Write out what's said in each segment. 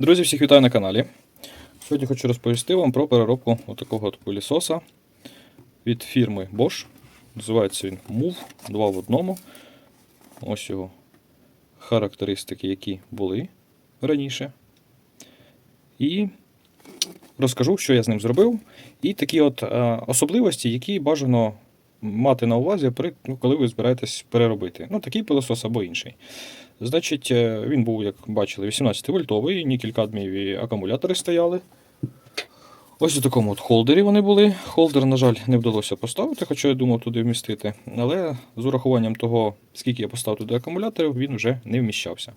Друзі, всіх вітаю на каналі. Сьогодні хочу розповісти вам про переробку отакого от пилісоса від фірми Bosch. Називається він Move 2 в одному. Ось його характеристики, які були раніше. І розкажу, що я з ним зробив. І такі от е, особливості, які бажано мати на увазі, ну, коли ви збираєтесь переробити. Ну, такий пилосос або інший. Значить, е, він був, як бачили, 18 вольтовий, нікель кадмієві акумулятори стояли. Ось у такому от холдері вони були. Холдер, на жаль, не вдалося поставити, хоча я думав туди вмістити. Але з урахуванням того, скільки я поставив туди акумуляторів, він вже не вміщався,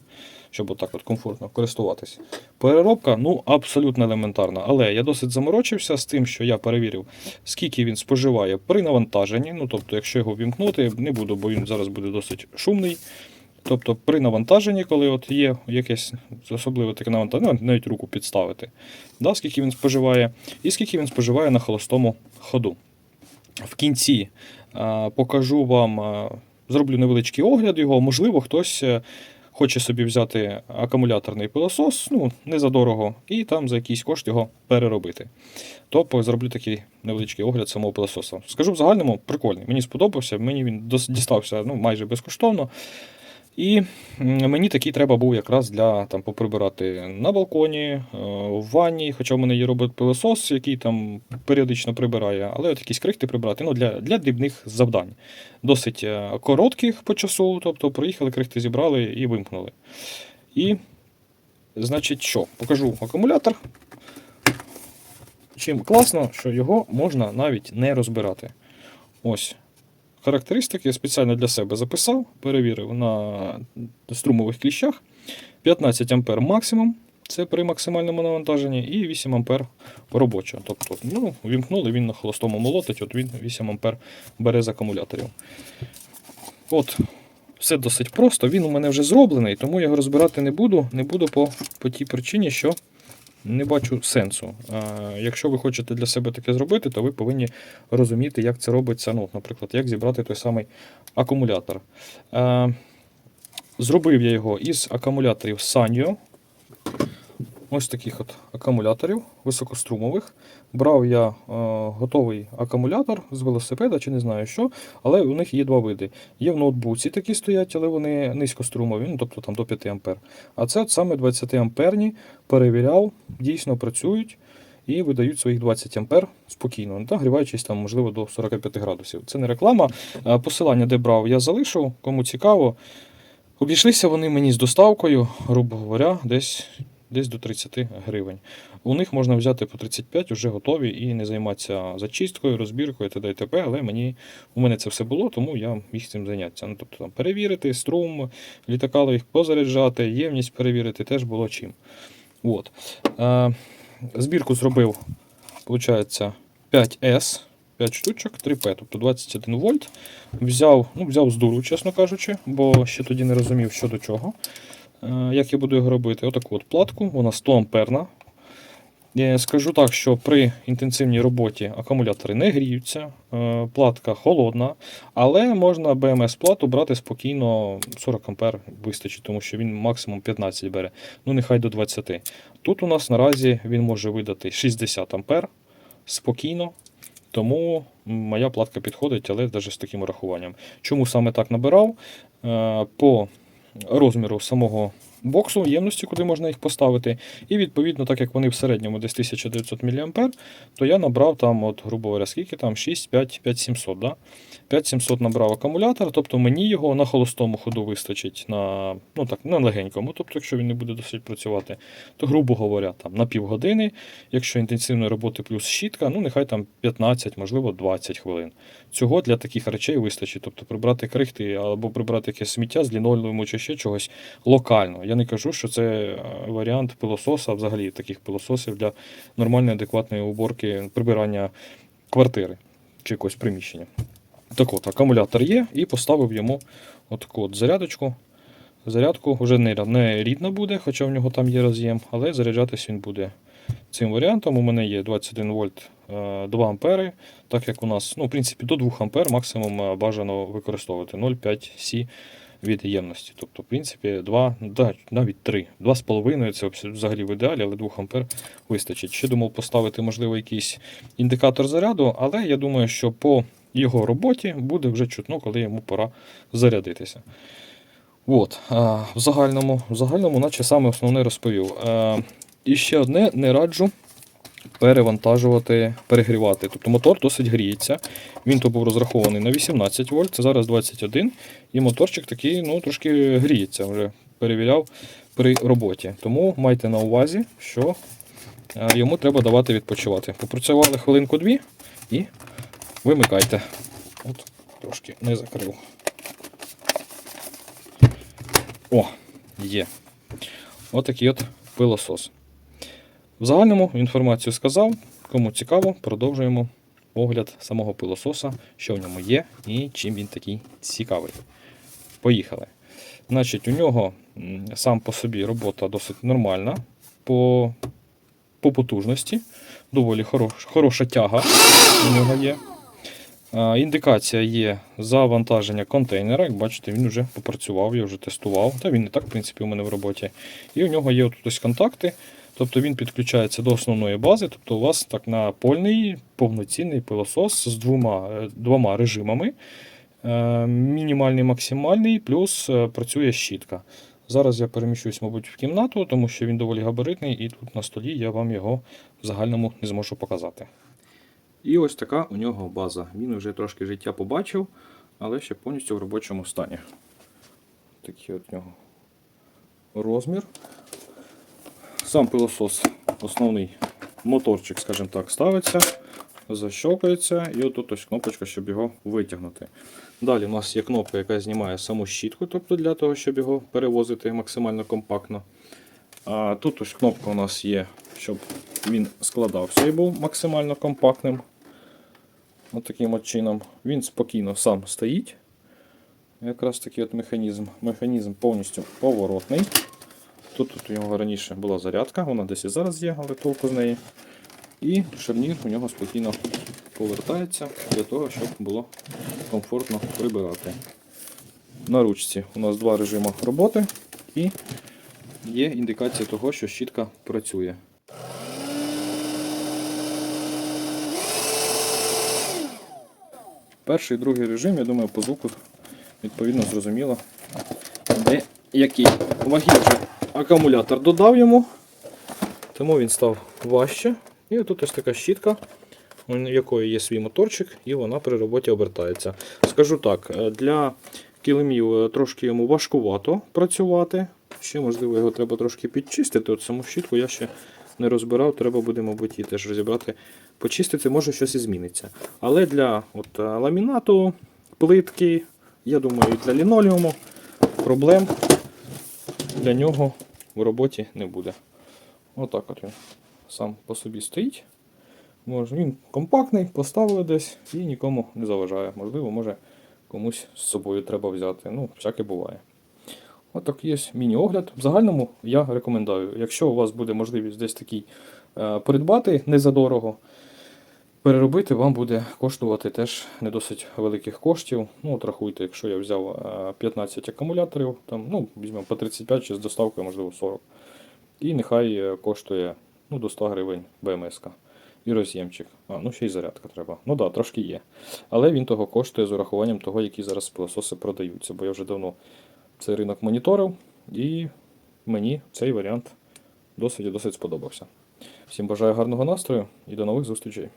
щоб отак от комфортно користуватися. Переробка ну, абсолютно елементарна. Але я досить заморочився з тим, що я перевірив, скільки він споживає при навантаженні. Ну, тобто, якщо його вімкнути, не буду, бо він зараз буде досить шумний. Тобто при навантаженні, коли от є якесь особливе таке навантаження, ну, навіть руку підставити, да, скільки він споживає, і скільки він споживає на холостому ходу. В кінці а, покажу вам, а, зроблю невеличкий огляд його. Можливо, хтось е, хоче собі взяти акумуляторний пилосос, ну, не за дорого, і там за якийсь кошт його переробити. То зроблю такий невеличкий огляд самого пилососа. Скажу в загальному, прикольний. Мені сподобався, мені він дістався ну, майже безкоштовно. І мені такий треба був якраз для там, поприбирати на балконі, е, в ванні, хоча в мене є робот-пилосос, який там періодично прибирає, але от якісь крихти прибирати ну, для, для дрібних завдань. Досить е, коротких по часу, тобто приїхали, крихти зібрали і вимкнули. І, значить, що? Покажу акумулятор. Чим класно, що його можна навіть не розбирати. Ось характеристики я спеціально для себе записав, перевірив на струмових кліщах. 15 А максимум, це при максимальному навантаженні, і 8 А робоча. Тобто, ну, вімкнули, він на холостому молотить, от він 8 А бере з акумуляторів. От, все досить просто. Він у мене вже зроблений, тому я його розбирати не буду. Не буду по, по тій причині, що не бачу сенсу. Якщо ви хочете для себе таке зробити, то ви повинні розуміти, як це робиться. Ну, наприклад, як зібрати той самий акумулятор. Зробив я його із акумуляторів Sanyo. Ось таких от акумуляторів високострумових. Брав я е, готовий акумулятор з велосипеда чи не знаю що, але у них є два види. Є в ноутбуці такі стоять, але вони низькострумові, ну, тобто там до 5 А. А це от саме 20 амперні перевіряв, дійсно працюють і видають своїх 20 ампер спокійно, не нагріваючись там, можливо, до 45 градусів. Це не реклама. Посилання, де брав, я залишу, кому цікаво. Обійшлися вони мені з доставкою, грубо говоря, десь десь до 30 гривень. У них можна взяти по 35, вже готові і не займатися зачисткою, розбіркою т.д. і т.п. Але мені, у мене це все було, тому я міг цим зайнятися. Ну, тобто там, перевірити струм, літакали їх позаряджати, ємність перевірити теж було чим. От. Е, збірку зробив, виходить, 5S. 5 штучок, 3П, тобто 21 вольт. Взяв, ну, взяв з дуру, чесно кажучи, бо ще тоді не розумів, що до чого. Е, Як я буду його робити? Отаку от платку, вона 100 амперна. Е, Скажу так, що при інтенсивній роботі акумулятори не гріються, е, платка холодна, але можна BMS-плату брати спокійно 40 ампер вистачить, тому що він максимум 15 бере, ну нехай до 20. Тут у нас наразі він може видати 60 ампер спокійно. Тому моя платка підходить, але навіть з таким урахуванням. Чому саме так набирав? По розміру самого боксу, ємності, куди можна їх поставити. І відповідно, так як вони в середньому десь 1900 мА, то я набрав там, от, грубо говоря, скільки там 6, 5, 5700. Да? 5700 набрав акумулятор, тобто мені його на холостому ходу вистачить на ну так, на легенькому. Тобто, якщо він не буде досить працювати, то, грубо говоря, там, на півгодини, якщо інтенсивної роботи плюс щітка, ну нехай там 15, можливо, 20 хвилин. Цього для таких речей вистачить. Тобто прибрати крихти або прибрати якесь сміття з лінолеуму чи ще чогось локально. Я не кажу, що це е, варіант пилососа, взагалі таких пилососів для нормальної, адекватної уборки, прибирання квартири чи якогось приміщення. Так от, акумулятор є, і поставив йому отаку от зарядочку. Зарядку вже не, рідна буде, хоча в нього там є роз'єм, але заряджатись він буде цим варіантом. У мене є 21 вольт е, 2 ампери, так як у нас, ну, в принципі, до 2 ампер максимум е, бажано використовувати 0,5 С від ємності. Тобто, в принципі, 2, да, навіть 3. 2,5 це взагалі- в ідеалі, але 2 ампер вистачить. Ще думав поставити, можливо, якийсь індикатор заряду, але я думаю, що по його роботі буде вже чутно, коли йому пора зарядитися. От, а, в загальному, в загальному, наче саме основне розповів. А, і ще одне не раджу перевантажувати, перегрівати. Тобто мотор досить гріється. Він то був розрахований на 18 вольт, це зараз 21, і моторчик такий ну, трошки гріється, вже перевіряв при роботі. Тому майте на увазі, що е, йому треба давати відпочивати. Попрацювали хвилинку-дві і вимикайте. От, трошки не закрив. О, є. Отакий от пилосос. В загальному інформацію сказав. Кому цікаво, продовжуємо огляд самого пилососа, що в ньому є і чим він такий цікавий. Поїхали. Значить, у нього сам по собі робота досить нормальна по, по потужності. Доволі хорош, хороша тяга у нього є. Індикація є завантаження контейнера. Як бачите, він вже попрацював, я вже тестував. Та він і так, в принципі, у мене в роботі. І у нього є тут ось контакти. Тобто він підключається до основної бази. Тобто у вас так напольний повноцінний пилосос з двома, е, двома режимами. Е, Мінімальний, максимальний, плюс е, працює щітка. Зараз я переміщусь, мабуть, в кімнату, тому що він доволі габаритний, і тут на столі я вам його в загальному не зможу показати. І ось така у нього база. Він вже трошки життя побачив, але ще повністю в робочому стані. Такий от нього розмір. Сам пилосос, основний моторчик, скажімо так, ставиться, защокується, і отут ось кнопочка, щоб його витягнути. Далі у нас є кнопка, яка знімає саму щітку, тобто для того, щоб його перевозити максимально компактно. А тут ось кнопка у нас є, щоб він складався і був максимально компактним. От таким от чином. Він спокійно сам стоїть. Якраз такий от механізм. Механізм повністю поворотний. Тут, у нього раніше була зарядка, вона десь і зараз є, але толку з неї. І шарнір у нього спокійно повертається для того, щоб було комфортно прибирати. На ручці у нас два режими роботи і є індикація того, що щітка працює. Перший і другий режим, я думаю, по звуку відповідно зрозуміло, де який. Ваги акумулятор додав йому, тому він став важче. І тут ось така щітка, у якої є свій моторчик, і вона при роботі обертається. Скажу так, е, для килимів е, трошки йому важкувато працювати. Ще, можливо, його треба трошки підчистити. От саму щітку я ще не розбирав, треба буде, мабуть, її теж розібрати, почистити, може щось і зміниться. Але для от, е, ламінату, плитки, я думаю, і для лінолеуму проблем для нього в роботі не буде. Отак от він сам по собі стоїть. Він компактний, поставили десь і нікому не заважає. Можливо, може комусь з собою треба взяти. Ну, всяке буває. Отак є міні-огляд. В загальному я рекомендую, якщо у вас буде можливість десь такий е, придбати незадорого, переробити вам буде коштувати теж не досить великих коштів. Ну, от рахуйте, якщо я взяв е, 15 акумуляторів, там, ну, візьмемо по 35 чи з доставкою, можливо, 40. І нехай е, коштує ну, до 100 гривень БМС. І роз'ємчик. А, ну ще й зарядка треба. Ну так, да, трошки є. Але він того коштує з урахуванням того, які зараз пилососи продаються. Бо я вже давно цей ринок моніторив, і мені цей варіант досить і досить сподобався. Всім бажаю гарного настрою і до нових зустрічей.